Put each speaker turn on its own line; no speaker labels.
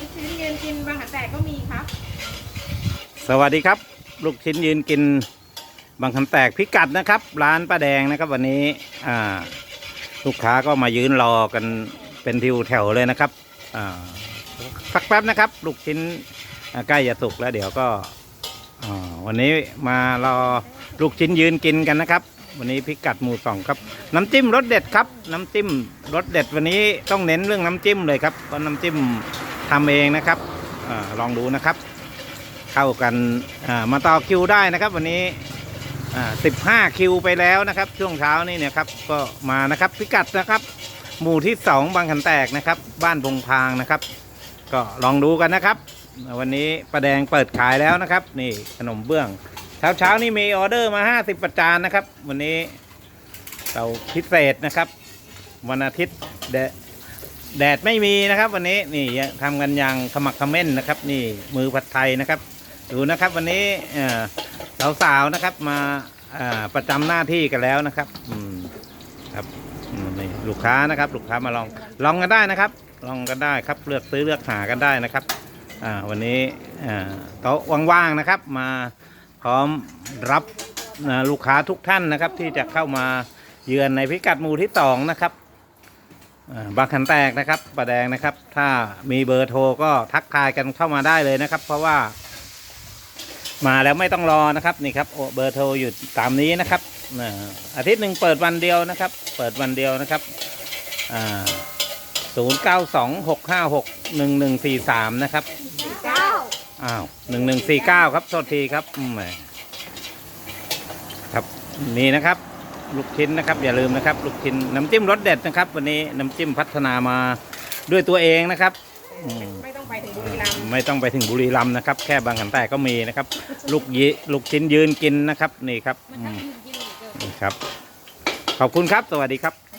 ลูกชิ้นยืนกินบางหันแตกก็มีครับ
สวัสดีครับ ลูกชิ้นยืนกินบางคำแตกพิกัดนะครับ ร้านป้าแดงนะครับ วันนี้อ่าลูกค้าก็มายืนรอกันเป็นทิวแถวเลยนะครับอ่าสักแป๊บนะครับ ลูกชิ้นอ่าใกล้จะสุกแล้วเดี๋ยวก็อ่าวันนี้มารอลูกชิ้นยืนกินกันนะครับ วันนี้พิกัดหมู่สองครับ น้ำจิ้มรสเด็ดครับ น้ำจิ้มรสเด็ดวันนี้ต้องเน้นเรื่องน้ำจิ้มเลยครับเพราะน้ำจิ้ม ทำเองนะครับอลองดูนะครับ เข้ากันามาต่อคิวได้นะครับ วันนี้สิบห้าคิวไปแล้วนะครับ ช่วงเช้านี่เนี่ยครับก็มานะครับพิกัดนะครับหมู่ที่สองบางขันแตกนะครับ บ้านพงพางนะครับ ก็ลองดูกันนะครับ วันนี้ประแดงเปิดขายแล้วนะครับ นี่ขนมเบื้อง เช้าเช้านี่มีออเดอร์มา50ประจานนะครับ วันนี้เราพิเศษนะครับ วันอาทิตย์แดด แดดไม่มีนะครับ วันนี้นี่ทำกันอย่างขมักขม้นนะครับ นี่มือผัดไทยนะครับดูนะครับวันนี้สาวๆนะครับมาประจำหน้าที่กันแล้วนะครับอืมครับนี่ลูกค้านะครับ ลูกค้ามาลองลองกันได้นะครับ ลองกันได้ครับเลือกซื้อเลือกหากันได้นะครับวันนี้อ่าโต๊ะว่างๆนะครับ มาพร้อมรับลูกค้าทุกท่านนะครับ ที่จะเข้ามาเยือนในพิกัดหมู่ที่สองนะครับ บางขันแตกนะครับประแดงนะครับ ถ้ามีเบอร์โทรก็ทักทายกันเข้ามาได้เลยนะครับ เพราะว่า มาแล้วไม่ต้องรอนะครับนี่ครับโอ้เบอร์โทรอยู่ตามนี้นะครับอ่าอาทิตย์หนึ่งเปิดวันเดียวนะครับ เปิดวันเดียวนะครับศูนย์เก้าสองหกห้าหกหนึ่งหนึ่งสี่สามนะครับ
เก้า
อ้าวหนึ่งหนึ่งสี่เก้าครับโทษทีครับอืมแหมครับ นี่นะครับ ลูกชิ้นนะครับ อย่าลืมนะครับ ลูกชิ้นน้ำจิ้มรสเด็ดนะครับ วันนี้น้ำจิ้มพัฒนามาด้วยตัวเองนะครับอืม
ไม่ต้องไปถึงบุรีรัมย์
ไม่ต้องไปถึงบุรีรัมย์นะครับ แค่บางขันแตกก็มีนะครับ ลูกยีลูกชิ้นยืนกินนะครับนี่ครับอืมนี่ครับ ขอบคุณครับ สวัสดีครับ